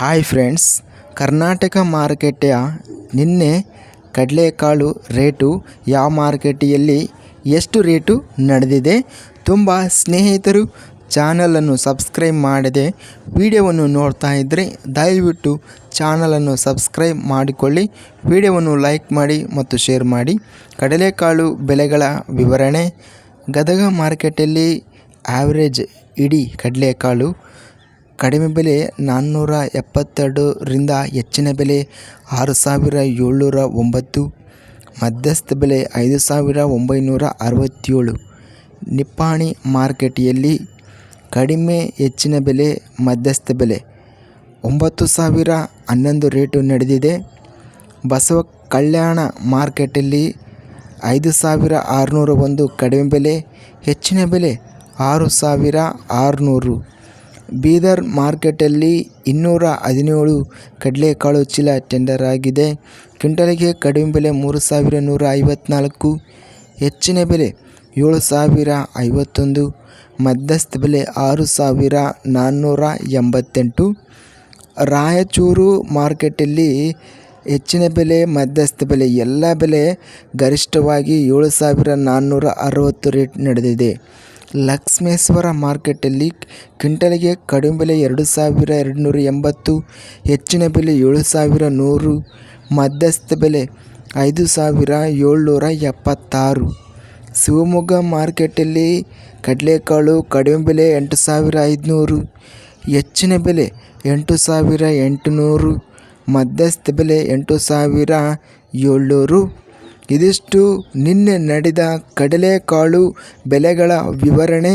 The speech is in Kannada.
ಹಾಯ್ ಫ್ರೆಂಡ್ಸ್, ಕರ್ನಾಟಕ ಮಾರುಕಟ್ಟೆಯ ನಿನ್ನೆ ಕಡಲೆಕಾಳು ರೇಟು ಯಾವ ಮಾರುಕಟ್ಟೆಯಲ್ಲಿ ಎಷ್ಟು ರೇಟು ನಡೆದಿದೆ ತುಂಬ ಸ್ನೇಹಿತರು ಚಾನಲನ್ನು ಸಬ್ಸ್ಕ್ರೈಬ್ ಮಾಡದೆ ವಿಡಿಯೋವನ್ನು ನೋಡ್ತಾ ಇದ್ದರೆ ದಯವಿಟ್ಟು ಚಾನಲನ್ನು ಸಬ್ಸ್ಕ್ರೈಬ್ ಮಾಡಿಕೊಳ್ಳಿ, ವಿಡಿಯೋವನ್ನು ಲೈಕ್ ಮಾಡಿ ಮತ್ತು ಶೇರ್ ಮಾಡಿ. ಕಡಲೆಕಾಳು ಬೆಲೆಗಳ ವಿವರಣೆ. ಗದಗ ಮಾರ್ಕೆಟಲ್ಲಿ ಆವ್ರೇಜ್ ಇಡೀ ಕಡಲೆಕಾಳು ಕಡಿಮೆ ಬೆಲೆ ನಾನ್ನೂರ ಎಪ್ಪತ್ತೆರಡರಿಂದ ಹೆಚ್ಚಿನ ಬೆಲೆ ಆರು ಸಾವಿರ ಏಳ್ನೂರ ಒಂಬತ್ತು, ಮಧ್ಯಸ್ಥ ಬೆಲೆ ಐದು ಸಾವಿರ ಒಂಬೈನೂರ ಅರವತ್ತೇಳು. ನಿಪ್ಪಾಣಿ ಮಾರ್ಕೆಟಿಯಲ್ಲಿ ಕಡಿಮೆ ಹೆಚ್ಚಿನ ಬೆಲೆ, ಮಧ್ಯಸ್ಥ ಬೆಲೆ ಒಂಬತ್ತು ಸಾವಿರ ಹನ್ನೊಂದು ರೇಟು ನಡೆದಿದೆ. ಬಸವ ಕಲ್ಯಾಣ ಮಾರ್ಕೆಟಲ್ಲಿ ಐದು ಸಾವಿರ ಆರುನೂರ ಒಂದು ಕಡಿಮೆ ಬೆಲೆ, ಹೆಚ್ಚಿನ ಬೆಲೆ ಆರು ಸಾವಿರ ಆರುನೂರು. ಬೀದರ್ ಮಾರ್ಕೆಟಲ್ಲಿ ಇನ್ನೂರ ಹದಿನೇಳು ಕಡಲೆಕಾಳು ಚೀಲ ಟೆಂಡರ್ ಆಗಿದೆ. ಕ್ವಿಂಟಲಿಗೆ ಕಡಿಮೆ ಬೆಲೆ ಮೂರು ಸಾವಿರ ನೂರ ಐವತ್ನಾಲ್ಕು, ಹೆಚ್ಚಿನ ಬೆಲೆ ಏಳು ಸಾವಿರ ಐವತ್ತೊಂದು, ಮಧ್ಯಸ್ಥ ಬೆಲೆ ಆರು ಸಾವಿರ ನಾನ್ನೂರ ಎಂಬತ್ತೆಂಟು. ರಾಯಚೂರು ಮಾರ್ಕೆಟಲ್ಲಿ ಹೆಚ್ಚಿನ ಬೆಲೆ, ಮಧ್ಯಸ್ಥ ಬೆಲೆ, ಎಲ್ಲ ಬೆಲೆ ಗರಿಷ್ಠವಾಗಿ ಏಳು ಸಾವಿರ ನಾನ್ನೂರ ಅರವತ್ತು ರೇಟ್ ನಡೆದಿದೆ. ಲಕ್ಷ್ಮೇಶ್ವರ ಮಾರ್ಕೆಟಲ್ಲಿ ಕ್ವಿಂಟಲ್ಗೆ ಕಡಿಮೆ ಬೆಲೆ ಎರಡು ಸಾವಿರ ಎರಡು ನೂರ ಎಂಬತ್ತು, ಹೆಚ್ಚಿನ ಬೆಲೆ ಏಳು ಸಾವಿರ ನೂರು, ಮಧ್ಯಸ್ಥ ಬೆಲೆ ಐದು ಸಾವಿರ ಏಳ್ನೂರ ಎಪ್ಪತ್ತಾರು. ಶಿವಮೊಗ್ಗ ಮಾರ್ಕೆಟಲ್ಲಿ ಕಡಲೆಕಾಳು ಕಡಿಮೆ ಬೆಲೆ ಎಂಟು ಸಾವಿರ ಐದುನೂರು, ಹೆಚ್ಚಿನ ಬೆಲೆ ಎಂಟು ಸಾವಿರ ಎಂಟುನೂರು, ಮಧ್ಯಸ್ಥ ಬೆಲೆ ಎಂಟು ಸಾವಿರ ಏಳ್ನೂರು. ಇದಿಷ್ಟು ನಿನ್ನೆ ನಡೆದ ಕಡಲೆಕಾಳು ಬೆಲೆಗಳ ವಿವರಣೆ